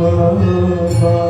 baba.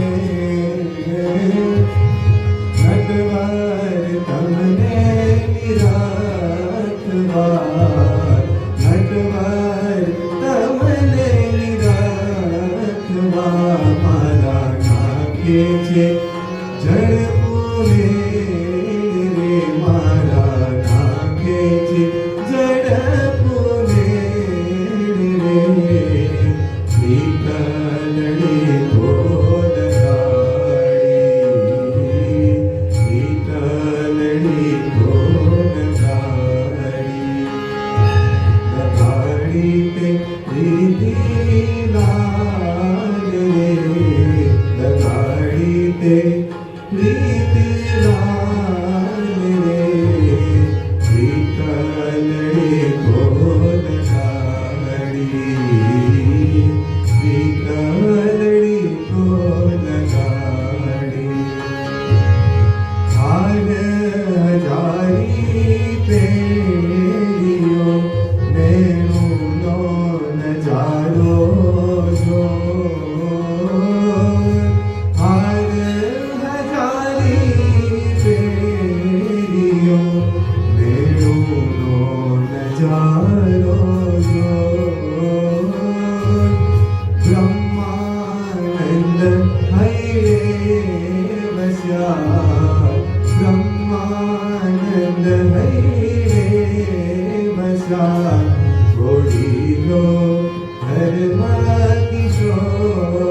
के जड़ पूरे। Please. করিল হর মা কিশোর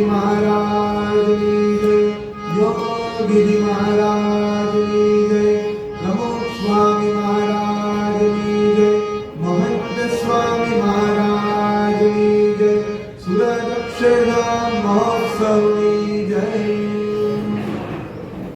जी महाराज की जय योगी जी महाराज की